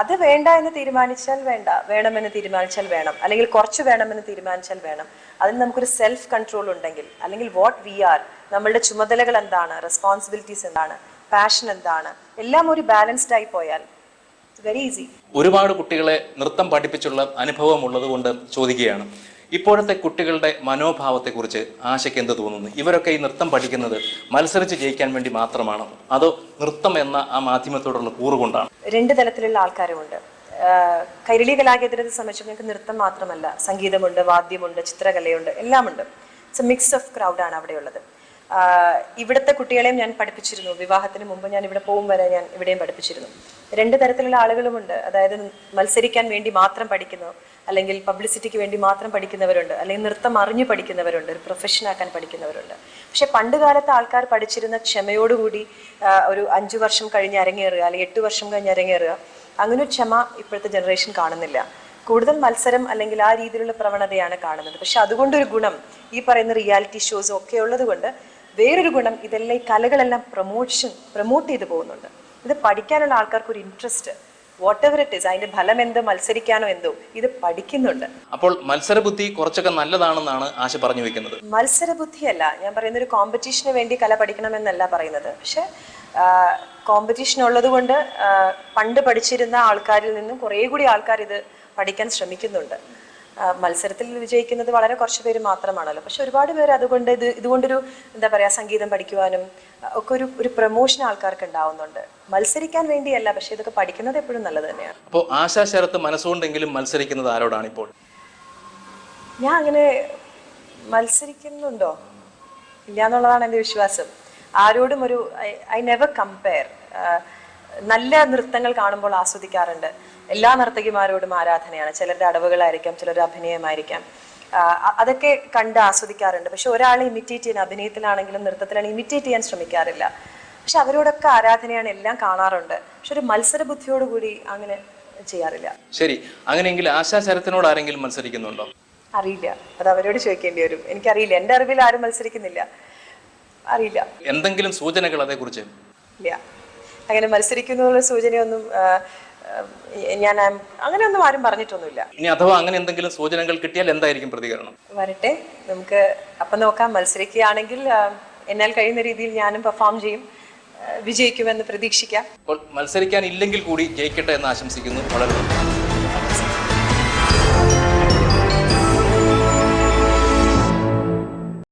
അത് വേണ്ട എന്ന് തീരുമാനിച്ചാൽ വേണ്ട വേണമെന്ന് തീരുമാനിച്ചാൽ വേണം. അല്ലെങ്കിൽ കുറച്ച് വേണമെന്ന് തീരുമാനിച്ചാൽ വേണം. അതിന് നമുക്കൊരു സെൽഫ് കൺട്രോൾ ഉണ്ടെങ്കിൽ അല്ലെങ്കിൽ വാട്ട് വി ആർ നമ്മളുടെ ചുമതലകൾ എന്താണ് റെസ്പോൺസിബിലിറ്റീസ് എന്താണ് പാഷൻ എന്താണ് എല്ലാം ഒരു ബാലൻസ്ഡ് ആയി പോയാൽ വെരി ഈസി ഒരുപാട് കുട്ടികളെ നൃത്തം പഠിപ്പിച്ചുള്ള അനുഭവം ഉള്ളത് കൊണ്ട് ചോദിക്കുകയാണ്. ഇപ്പോഴത്തെ കുട്ടികളുടെ മനോഭാവത്തെക്കുറിച്ച് ആശയ്ക്ക് എന്ത് തോന്നുന്നു? ഇവരൊക്കെ ഈ നൃത്തം പഠിക്കുന്നത് മത്സരിച്ച് ജയിക്കാൻ വേണ്ടി മാത്രമാണോ? അതോ നൃത്തം എന്ന ആ മാധ്യമത്തോടുള്ള കൂറുകൊണ്ടാണ്? രണ്ട് തലത്തിലുള്ള ആൾക്കാരുമുണ്ട്. കൈരളി കലാകേന്ദ്രത്തെ സംബന്ധിച്ച് ഞങ്ങൾക്ക് നൃത്തം മാത്രമല്ല. സംഗീതമുണ്ട് വാദ്യമുണ്ട് ചിത്രകലയുണ്ട് എല്ലാമുണ്ട്. ഇറ്റ്സ് എ മിക്സ് ഓഫ് ക്രൗഡാണ് അവിടെയുള്ളത്. ഇവിടുത്തെ കുട്ടികളെയും ഞാൻ പഠിപ്പിച്ചിരുന്നു. വിവാഹത്തിന് മുമ്പ് ഞാൻ ഇവിടെ പോകും വരെ ഞാൻ ഇവിടെയും പഠിപ്പിച്ചിരുന്നു. രണ്ട് തരത്തിലുള്ള ആളുകളുമുണ്ട്. അതായത് മത്സരിക്കാൻ വേണ്ടി മാത്രം പഠിക്കുന്നു. അല്ലെങ്കിൽ പബ്ലിസിറ്റിക്ക് വേണ്ടി മാത്രം പഠിക്കുന്നവരുണ്ട്. അല്ലെങ്കിൽ നൃത്തം അറിഞ്ഞു പഠിക്കുന്നവരുണ്ട്. ഒരു പ്രൊഫഷൻ ആക്കാൻ പഠിക്കുന്നവരുണ്ട്. പക്ഷെ പണ്ട് കാലത്ത് ആൾക്കാർ പഠിച്ചിരുന്ന ക്ഷമയോടുകൂടി ഒരു അഞ്ചു വർഷം കഴിഞ്ഞ് അരങ്ങേറുക അല്ലെങ്കിൽ എട്ട് വർഷം കഴിഞ്ഞ് അരങ്ങേറുക അങ്ങനെ ഒരു ക്ഷമ ഇപ്പോഴത്തെ ജനറേഷൻ കാണുന്നില്ല. കൂടുതൽ മത്സരം അല്ലെങ്കിൽ ആ രീതിയിലുള്ള പ്രവണതയാണ് കാണുന്നത്. പക്ഷെ അതുകൊണ്ടൊരു ഗുണം ഈ പറയുന്ന റിയാലിറ്റി ഷോസും ഒക്കെ ഉള്ളത് കൊണ്ട് വേറൊരു ഗുണം ഇതെല്ലാം ഈ കലകളെല്ലാം പ്രൊമോഷൻ പ്രൊമോട്ട് ചെയ്തു പോകുന്നുണ്ട്. ഇത് പഠിക്കാനുള്ള ആൾക്കാർക്ക് ഒരു interest whatever it is അതിന്റെ ഫലം എന്തോ മത്സരിക്കാനോ എന്തോ ഇത് പഠിക്കുന്നുണ്ട്. അപ്പോൾ മത്സരബുദ്ധി കുറച്ചൊക്കെ നല്ലതാണെന്നാണ് ആശ പറഞ്ഞു വെക്കുന്നത്. മത്സരബുദ്ധിയല്ല ഞാൻ പറയുന്ന ഒരു കോമ്പറ്റീഷന് വേണ്ടി കല പഠിക്കണമെന്നല്ല പറയുന്നത്. പക്ഷെ കോമ്പറ്റീഷൻ ഉള്ളത് കൊണ്ട് പണ്ട് പഠിച്ചിരുന്ന ആൾക്കാരിൽ നിന്നും കുറേ കൂടി ആൾക്കാർ ഇത് പഠിക്കാൻ ശ്രമിക്കുന്നുണ്ട്. മത്സരത്തിൽ വിജയിക്കുന്നത് വളരെ കുറച്ച് പേര് മാത്രമാണല്ലോ. പക്ഷെ ഒരുപാട് പേര് അതുകൊണ്ട് ഇത് ഇതുകൊണ്ടൊരു എന്താ പറയുക സംഗീതം പഠിക്കുവാനും ഒക്കെ ഒരു ഒരു പ്രൊമോഷൻ ആൾക്കാർക്ക് ഉണ്ടാവുന്നുണ്ട്. മത്സരിക്കാൻ വേണ്ടിയല്ല പക്ഷെ ഇതൊക്കെ പഠിക്കുന്നത് എപ്പോഴും നല്ലത് തന്നെയാണ്. അപ്പോൾ ആശാ ശരത്ത് മനസ്സുകൊണ്ടെങ്കിലും മത്സരിക്കുന്നത് ആരോടാണ് ഇപ്പോൾ? ഞാൻ അങ്ങനെ മത്സരിക്കുന്നുണ്ടോ? ഇല്ല എന്നുള്ളതാണ് എന്റെ വിശ്വാസം. ആരോടും ഒരു ഐ നെവർ കമ്പയർ നല്ല നൃത്തങ്ങൾ കാണുമ്പോൾ ആസ്വദിക്കാറുണ്ട്. എല്ലാ നർത്തകിമാരോടും ആരാധനയാണ്. ചിലരുടെ അടവുകളായിരിക്കാം ചിലരുടെ അഭിനയമായിരിക്കാം. അതൊക്കെ കണ്ട് ആസ്വദിക്കാറുണ്ട്. പക്ഷെ ഒരാളെ ഇമിറ്റേറ്റ് ചെയ്യാൻ അഭിനയത്തിലാണെങ്കിലും നൃത്തത്തിലാണെങ്കിലും ഇമിറ്റേറ്റ് ചെയ്യാൻ ശ്രമിക്കാറില്ല. പക്ഷെ അവരോടൊക്കെ ആരാധനയാണ് എല്ലാം കാണാറുണ്ട്. പക്ഷെ ഒരു മത്സര ബുദ്ധിയോടുകൂടി അങ്ങനെ ചെയ്യാറില്ല. ശരി. അങ്ങനെയെങ്കിൽ ആശാ ശരത്തിനോട് ആരെങ്കിലും മത്സരിക്കുന്നുണ്ടോ? അറിയില്ല. അത് അവരോട് ചോദിക്കേണ്ടി വരും. എനിക്കറിയില്ല. എന്റെ അറിവിൽ ആരും മത്സരിക്കുന്നില്ല. അറിയില്ല. എന്തെങ്കിലും സൂചനകൾ അതേക്കുറിച്ച്? ഇല്ല. അങ്ങനെ മത്സരിക്കുന്നു സൂചനയൊന്നും ഞാൻ അങ്ങനെയൊന്നും ആരും പറഞ്ഞിട്ടൊന്നുമില്ല. ഇനി അഥവാ അങ്ങനെ എന്തെങ്കിലും സൂചനകൾ കിട്ടിയാൽ എന്തായിരിക്കും പ്രതികരണം? വരട്ടെ നമുക്ക് അപ്പൊ നോക്കാം മത്സരിക്കുകയാണെങ്കിൽ എന്നാൽ കഴിയുന്ന രീതിയിൽ ഞാനും പെർഫോം ചെയ്യും വിജയിക്കുമെന്ന് പ്രതീക്ഷിക്കാം. അപ്പോൾ മത്സരിക്കാൻ ഇല്ലെങ്കിൽ കൂടി ജയിക്കട്ടെ എന്ന് ആശംസിക്കുന്നു. വളരെ നന്ദി.